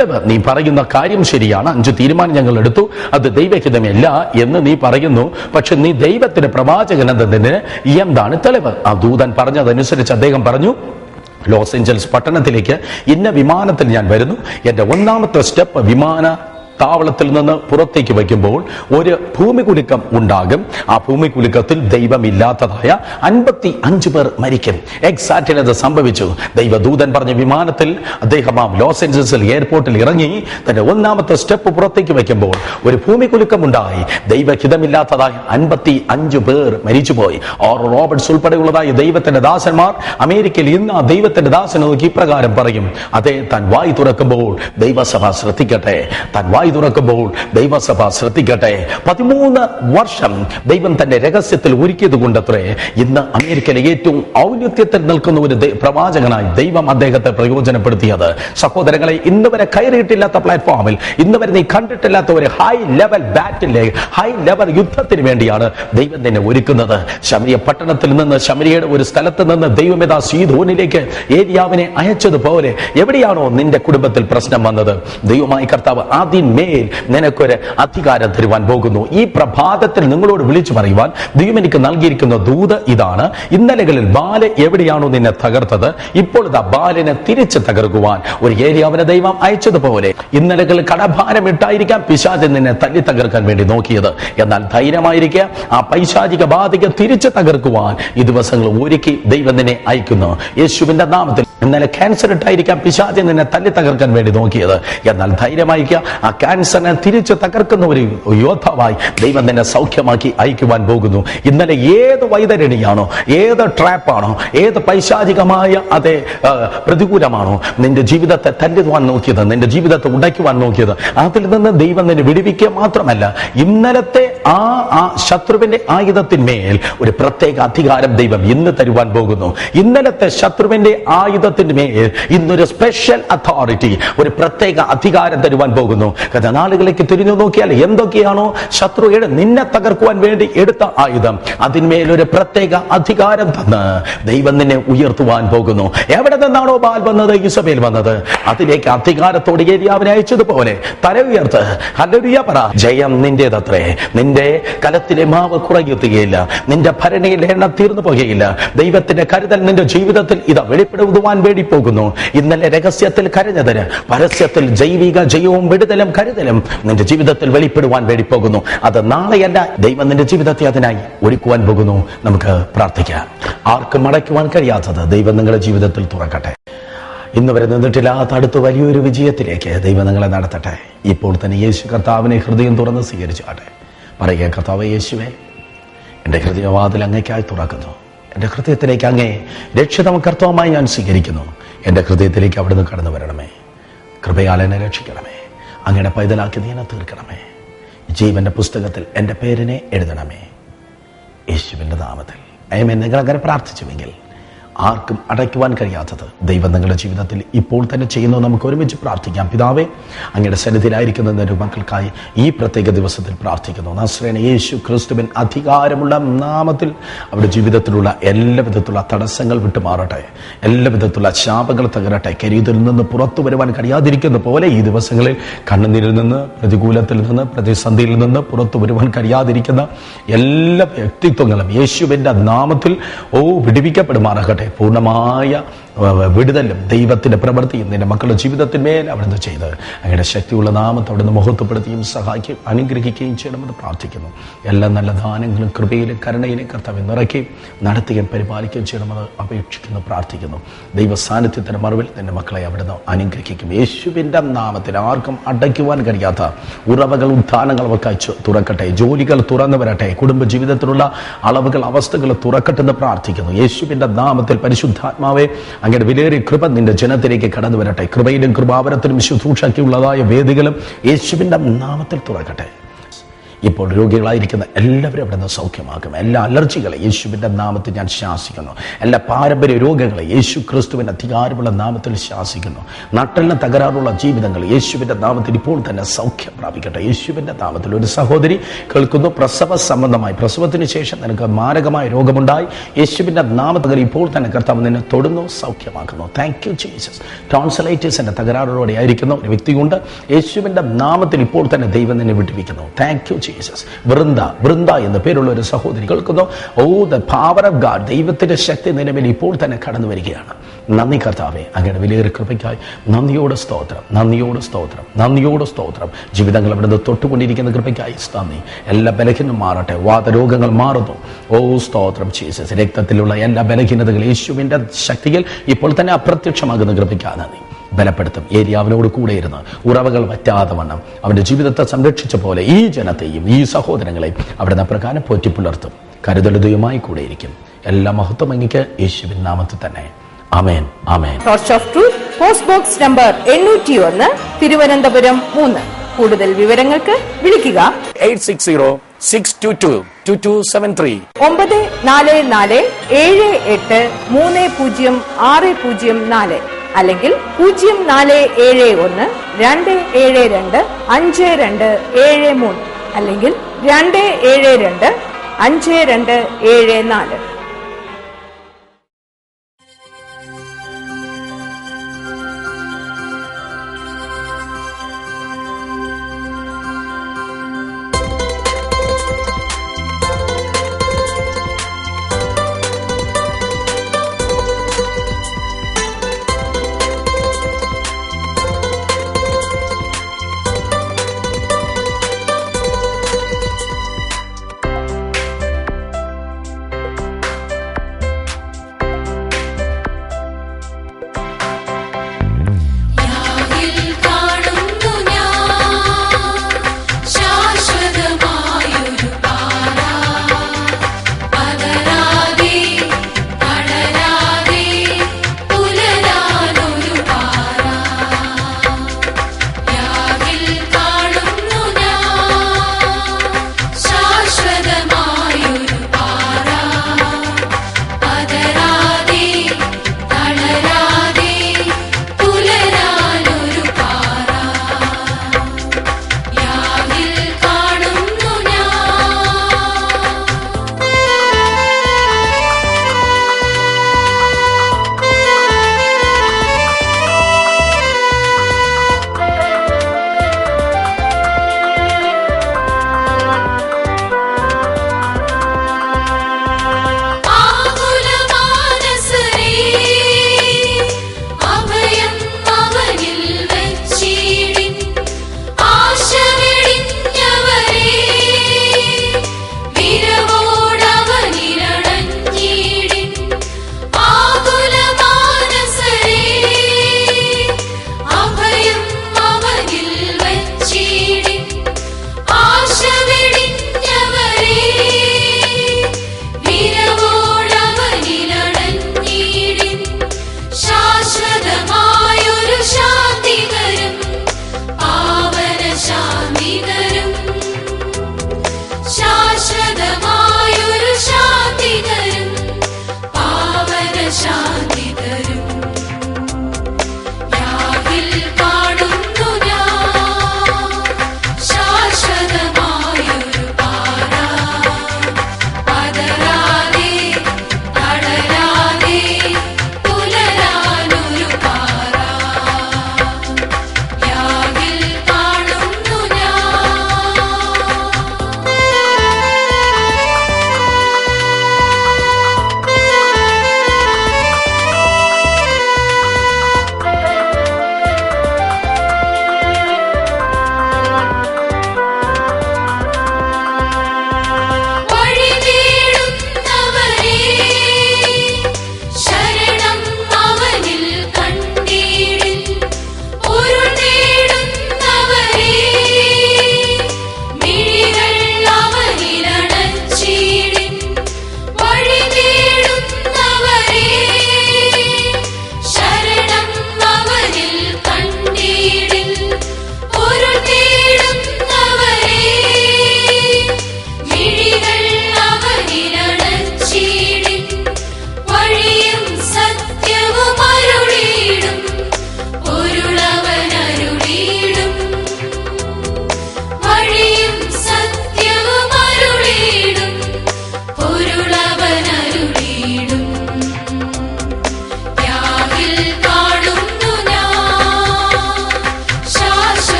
നീ പറയുന്ന കാര്യം ശരിയാണ്. അഞ്ച് തീരുമാനം ഞങ്ങൾ എടുത്തു. അത് ദൈവഹിതമല്ല എന്ന് നീ പറയുന്നു. പക്ഷെ നീ ദൈവത്തിന്റെ പ്രവാചകൻ എന്നതിന് എന്താണ് തെളിവ്? ആ ദൂതൻ പറഞ്ഞതനുസരിച്ച് അദ്ദേഹം പറഞ്ഞു ലോസ് ഏഞ്ചൽസ് പട്ടണത്തിലേക്ക് ഇന്ന വിമാനത്തിൽ ഞാൻ വരുന്നു. എന്റെ ഒന്നാമത്തെ സ്റ്റെപ്പ് വിമാന താവളത്തിൽ നിന്ന് പുറത്തേക്ക് വയ്ക്കുമ്പോൾ ഒരു ഭൂമികുലുക്കം ഉണ്ടാകും. ആ ഭൂമികുലുക്കത്തിൽ ദൈവമില്ലാത്തതായ അൻപത്തി അഞ്ച് പേർ മരിക്കും. എക്സാക്റ്റിൽ അത് സംഭവിച്ചു. ദൈവദൂതൻ പറഞ്ഞ വിമാനത്തിൽ അദ്ദേഹം ആ ലോസ് ഏഞ്ചൽസിൽ എയർപോർട്ടിൽ ഇറങ്ങി തന്റെ ഒന്നാമത്തെ സ്റ്റെപ്പ് പുറത്തേക്ക് വയ്ക്കുമ്പോൾ ഒരു ഭൂമികുലുക്കം ഉണ്ടായി. ദൈവഹിതമില്ലാത്തതായ അൻപത്തി അഞ്ച് പേർ മരിച്ചുപോയി. ഓർ റോബർട്ട്സ് ഉൾപ്പെടെയുള്ളതായ ദൈവത്തിന്റെ ദാസന്മാർ അമേരിക്കയിൽ ഇന്ന് ആ ദൈവത്തിന്റെ ദാസനോക്കി ഇപ്രകാരം പറയും അതെ താൻ വായി തുറക്കുമ്പോൾ ദൈവസഭ ശ്രദ്ധിക്കട്ടെ. താൻ വായി തുറക്കുമ്പോൾ ദൈവസഭ ശ്രദ്ധിക്കട്ടെ. പതിമൂന്ന് വർഷം ദൈവം തന്റെ രഹസ്യത്തിൽ ഒരുക്കിയത് കൊണ്ടത്രേ ഇന്ന് അമേരിക്കയിലെ ഏറ്റവും ഔന്നത്യത്തിൽ നിൽക്കുന്ന ഒരു പ്രവാചകനായി ദൈവം അദ്ദേഹത്തെ പ്രയോജനപ്പെടുത്തിയത്. സഹോദരങ്ങളെ ഇന്ന് വരെ കയറിയിട്ടില്ലാത്ത പ്ലാറ്റ്ഫോമിൽ ഇന്ന് വരെ നീ കണ്ടിട്ടില്ലാത്ത ഒരു ഹൈ ലെവൽ ബാറ്റിലെ ഹൈ ലെവൽ യുദ്ധത്തിന് വേണ്ടിയാണ് ദൈവം തന്നെ ഒരുക്കുന്നത്. ശമരിയ പട്ടണത്തിൽ നിന്ന് ശമരിയയുടെ ഒരു സ്ഥലത്ത് നിന്ന് ദൈവമേതാ സീധോനിലേക്ക് ഏരിയാവിനെ അയച്ചതുപോലെ എവിടെയാണോ നിന്റെ കുടുംബത്തിൽ പ്രശ്നം വന്നത്? ദൈവമായി കർത്താവ് ആദ്യമേൽ നിനക്കൊരു അധികാരം തരുവാൻ പോകുന്നു. ഈ പ്രഭാതത്തിൽ നിങ്ങളോട് വിളിച്ചു പറയുവാൻ ദൈവം എനിക്ക് നൽകിയിരിക്കുന്ന ദൂത് ഇതാണ്. ഇന്നലകളിൽ ബാല എവിടെയാണോ നിന്നെ തകർത്തത്? ഇപ്പോൾ ഇതാ ബാലിനെ തിരിച്ച് തകർക്കുവാൻ ഒരു ഏരിയ അവനെ ദൈവം അയച്ചതുപോലെ. ഇന്നലകളിൽ കടഭാരം ഇട്ടായിരിക്കാം പിശാചൻ നിന്നെ തല്ലി തകർക്കാൻ വേണ്ടി നോക്കിയത്. എന്നാൽ ധൈര്യമായിരിക്കുക ആ പൈശാചിക ബാധയ്ക്ക് തിരിച്ച് തകർക്കുവാൻ ഈ ദിവസങ്ങൾ ഒരുക്കി ദൈവം നിന്നെ അയക്കുന്നു. യേശുവിന്റെ നാമത്തിൽ ഇന്നലെ ക്യാൻസർ ഇട്ടായിരിക്കാം പിശാചി നിന്നെ തല്ലി തകർക്കാൻ വേണ്ടി നോക്കിയത്. എന്നാൽ ധൈര്യമായിരിക്കുക ആ ക്യാൻസറിനെ തിരിച്ചു തകർക്കുന്ന ഒരു യോദ്ധാവായി ദൈവം നിന്നെ സൗഖ്യമാക്കി അയക്കുവാൻ പോകുന്നു. ഇന്നലെ ഏത് വൈതരണിയാണോ ഏത് ട്രാപ്പാണോ ഏത് പൈശാചികമായ അതേ പ്രതികൂലമാണോ നിന്റെ ജീവിതത്തെ തല്ലുവാൻ നോക്കിയത് നിന്റെ ജീവിതത്തെ ഉടയ്ക്കുവാൻ നോക്കിയത് അതിൽ നിന്ന് ദൈവം നിന്നെ വിടുവിക്കുക മാത്രമല്ല ഇന്നലത്തെ ആ ആ ശത്രുവിന്റെ ആയുധത്തിന്മേൽ ഒരു പ്രത്യേക അധികാരം ദൈവം ഇന്ന് തരുവാൻ പോകുന്നു. ഇന്നലത്തെ ശത്രുവിന്റെ ആയുധത്തിന്മേൽ ഇന്നൊരു സ്പെഷ്യൽ അതോറിറ്റി ഒരു പ്രത്യേക അധികാരം തരുവാൻ പോകുന്നു. കഥനാളുകളിലേക്ക് നാളുകളിലേക്ക് തിരിഞ്ഞു നോക്കിയാൽ എന്തൊക്കെയാണോ ശത്രുയുടെ നിന്നെ തകർക്കുവാൻ വേണ്ടി എടുത്ത ആയുധം. അതിന്മേൽ ഒരു പ്രത്യേക അധികാരം തന്ന് ദൈവം നിന്നെ ഉയർത്തുവാൻ പോകുന്നു. എവിടെ നിന്നാണോ ബാൽ വന്നത്? ഈസബേൽ വന്നത്. അതിലേക്ക് അധികാരത്തോടെ ഏരിയാവിനെ അയച്ചതുപോലെ തല ഉയർത്ത് ഹല്ലേലൂയ പറ ജയം നിന്റേതത്രേ. നിന്റെ കലത്തിലെ മാവ് കുറയുകയില്ല. നിന്റെ ഭരണിയിലെ എണ്ണ തീർന്നു പോകുകയില്ല. ദൈവത്തിന്റെ കരുതൽ നിന്റെ ജീവിതത്തിൽ ഇത് വെളിപ്പെടുവാൻ വേണ്ടി പോകുന്നു ഇന്നലെ രഹസ്യത്തിൽ കരഞ്ഞതിന് പരസ്യത്തിൽ ജൈവിക ജയവും വിടുതലും കരുതലും നിന്റെ ജീവിതത്തിൽ വെളിപ്പെടുവാൻ വേണ്ടി പോകുന്നു അത് നാളെയല്ല ദൈവം നിന്റെ ജീവിതത്തെ അതിനായി ഒരുക്കുവാൻ പോകുന്നു. നമുക്ക് പ്രാർത്ഥിക്കാം. ആർക്കും മടക്കുവാൻ കഴിയാത്തത് ദൈവം നിങ്ങളുടെ ജീവിതത്തിൽ തുറക്കട്ടെ. ഇന്ന് വരെ നിന്നിട്ടില്ലാത്ത അടുത്ത വലിയൊരു വിജയത്തിലേക്ക് ദൈവം നിങ്ങളെ നടത്തട്ടെ. ഇപ്പോൾ തന്നെ യേശു കർത്താവിനെ ഹൃദയം തുറന്ന് സ്വീകരിച്ചാട്ടെ പറയുക കർത്താവ് യേശുവേ എന്റെ ഹൃദയവാതിൽ അങ്ങേക്കായി തുറക്കുന്നു. എന്റെ ഹൃദയത്തിലേക്ക് അങ്ങേ രക്ഷിതം കർത്തവുമായി ഞാൻ സ്വീകരിക്കുന്നു. എന്റെ ഹൃദയത്തിലേക്ക് അവിടുന്ന് കടന്നു വരണമേ. കൃപയാൽ എന്നെ രക്ഷിക്കണമേ. അങ്ങയുടെ പൈതലാക്കി നീ എന്നെ തീർക്കണമേ ജീവന്റെ പുസ്തകത്തിൽ എന്റെ പേരിനെ എഴുതണമേ. യേശുവിന്റെ നാമത്തിൽ. അയമേ നിങ്ങൾ അങ്ങനെ പ്രാർത്ഥിച്ചുവെങ്കിൽ ആർക്കും അടയ്ക്കുവാൻ കഴിയാത്തത് ദൈവം നിങ്ങളുടെ ജീവിതത്തിൽ ഇപ്പോൾ തന്നെ ചെയ്യുന്നത് നമുക്ക് ഒരുമിച്ച് പ്രാർത്ഥിക്കാം. പിതാവേ അങ്ങയുടെ സന്നിധിയിലായിരിക്കുന്ന നിന്റെ മക്കൾക്കായി ഈ പ്രത്യേക ദിവസത്തിൽ പ്രാർത്ഥിക്കുന്നു. നസ്രേണ യേശു ക്രിസ്തുവിൻ അധികാരമുള്ള നാമത്തിൽ അവരുടെ ജീവിതത്തിലുള്ള എല്ലാ വിധത്തിലുള്ള തടസ്സങ്ങൾ വിട്ടുമാറട്ടെ. എല്ലാ വിധത്തിലുള്ള ശാപങ്ങൾ തകരട്ടെ. കരിയതിൽ നിന്ന് പുറത്തു വരുവാൻ കഴിയാതിരിക്കുന്ന പോലെ ഈ ദിവസങ്ങളിൽ കണ്ണുനീരിൽ നിന്ന് പ്രതികൂലത്തിൽ നിന്ന് പ്രതിസന്ധിയിൽ നിന്ന് പുറത്തു വരുവാൻ കഴിയാതിരിക്കുന്ന എല്ലാ വ്യക്തിത്വങ്ങളും യേശുവിന്റെ നാമത്തിൽ ഓ വിടിവിക്കപ്പെടുമാറാകട്ടെ. പൂർണ്ണമായ വ- വിടുതലും ദൈവത്തിന്റെ പ്രവൃത്തിയും നിന്റെ മക്കളുടെ ജീവിതത്തിന്മേൽ അവിടുന്ന് ചെയ്ത് അങ്ങയുടെ ശക്തിയുള്ള നാമത്തെ അവിടുന്ന് മുഹത്വപ്പെടുത്തുകയും സഹായിക്കുകയും അനുഗ്രഹിക്കുകയും ചെയ്യണമെന്ന് പ്രാർത്ഥിക്കുന്നു. എല്ലാ നല്ല ദാനങ്ങളും കൃപയിലും കരുണയിലും കർത്താവ് നിറയ്ക്കുകയും നടത്തുകയും പരിപാലിക്കുകയും ചെയ്യണമെന്ന് അപേക്ഷിക്കുന്നു പ്രാർത്ഥിക്കുന്നു. ദൈവ സാന്നിധ്യത്തിന്റെ മറവിൽ നിന്റെ മക്കളെ അവിടുന്ന് അനുഗ്രഹിക്കും. യേശുവിന്റെ നാമത്തിൽ ആർക്കും അടയ്ക്കുവാൻ കഴിയാത്ത ഉറവകൾ ഉദ്ധാനങ്ങൾ ഒക്കെ തുറക്കട്ടെ. ജോലികൾ തുറന്നു വരട്ടെ. കുടുംബ ജീവിതത്തിലുള്ള അളവുകൾ അവസ്ഥകൾ തുറക്കട്ടെ എന്ന് പ്രാർത്ഥിക്കുന്നു. യേശുവിന്റെ നാമത്തിൽ പരിശുദ്ധാത്മാവെ അങ്ങയുടെ വിലയേറിയ കൃപ നിന്റെ ജനത്തിലേക്ക് കടന്നു വരട്ടെ കൃപയിലും കൃപാവരത്തിലും ശുശ്രൂഷയ്ക്കുള്ളതായ വേദികളും യേശുവിന്റെ നാമത്തിൽ തുറക്കട്ടെ. ഇപ്പോൾ രോഗികളായിരിക്കുന്ന എല്ലാവരും അവിടെ നിന്ന് സൗഖ്യമാക്കും. എല്ലാ അലർജികളെ യേശുവിന്റെ നാമത്തിൽ ഞാൻ ശാസിക്കുന്നു. എല്ലാ പാരമ്പര്യ രോഗങ്ങളെ യേശു ക്രിസ്തുവിന്റെ അധികാരമുള്ള നാമത്തിൽ ശാസിക്കുന്നു. നട്ടെല്ലാം തകരാറുള്ള ജീവിതങ്ങൾ യേശുവിന്റെ നാമത്തിൽ ഇപ്പോൾ തന്നെ സൗഖ്യം പ്രാപിക്കട്ടെ. യേശുവിന്റെ നാമത്തിൽ ഒരു സഹോദരി കേൾക്കുന്നു. പ്രസവ സംബന്ധമായി പ്രസവത്തിന് ശേഷം നിനക്ക് മാരകമായ രോഗമുണ്ടായി. യേശുവിന്റെ നാമത്തിൽ ഇപ്പോൾ തന്നെ കർത്താവ് നിന്നെ തൊടുന്നു സൗഖ്യമാക്കുന്നു. താങ്ക് യു ജീസസ് ടോൺസലൈറ്റിസിന്റെ തകരാറോടെ ആയിരിക്കുന്ന ഒരു വ്യക്തിയുണ്ട്. യേശുവിന്റെ നാമത്തിൽ ഇപ്പോൾ തന്നെ ദൈവം നിന്നെ വിട്ടുവിക്കുന്നു thank you Jesus Vrinda Vrinda എന്ന പേരുള്ള ഒരു സഹോദരി കേൾക്കുന്നു. Oh the power of God ദൈവത്തിന്റെ ശക്തി നിലവിൽ ഇപ്പോൾ തന്നെ കടന്നു വരികയാണ്. നന്ദി കർത്താവെ അങ്ങയുടെ വിലയേറെ കൃപയ്ക്കായി നന്ദിയോട് സ്തോത്രം നന്ദിയോട് സ്തോത്രം നന്ദിയോട് സ്തോത്രം. ജീവിതങ്ങൾ അവിടുന്ന് തൊട്ടുകൊണ്ടിരിക്കുന്ന കൃപയ്ക്കായി നന്ദി. എല്ലാ ബലഹീനം മാറട്ടെ വാതരോഗങ്ങൾ മാറുന്നു. ഓ സ്തോത്രം ജീസസ്. രക്തത്തിലുള്ള എല്ലാ ബലഹീനതകൾ യേശുവിന്റെ ശക്തിയിൽ ഇപ്പോൾ തന്നെ അപ്രത്യക്ഷമാകുന്ന കൃപയ്ക്കാണ് നന്ദി. ബലപ്പെടുത്തും. ഏരിയാവിനോട് കൂടെ ഇരുന്ന് ഉറവകൾ വറ്റാതെ വണ്ണം അവന്റെ ജീവിതത്തെ സംരക്ഷിച്ച പോലെ ഈ ജനത്തെയും ഈ സഹോദരങ്ങളെയും അവിടുന്ന് പ്രകാരം പോറ്റി പുലർത്തും. കരുതലുതയുമായി കൂടെ ഇരിക്കും. എല്ലാ മഹത്വം അങ്ങിക്ക് യേശുവിൻ നാമത്തിൽ തന്നെ. Amen amen torch of truth post box number എണ്ണൂറ്റി ഒന്ന് തിരുവനന്തപുരം മൂന്ന്. കൂടുതൽ വിവരങ്ങൾക്ക് വിളിക്കുക. Eight six zero six two two two two seven three. ഒമ്പത് നാല് നാല് ഏഴ് എട്ട് മൂന്ന് പൂജ്യം ആറ് പൂജ്യം നാല്. അല്ലെങ്കിൽ പൂജ്യം നാല് ഏഴ് ഒന്ന് രണ്ട് ഏഴ് രണ്ട് അഞ്ച് രണ്ട് ഏഴ് മൂന്ന് അല്ലെങ്കിൽ രണ്ട് ഏഴ് രണ്ട് അഞ്ച് രണ്ട് ഏഴ് നാല്.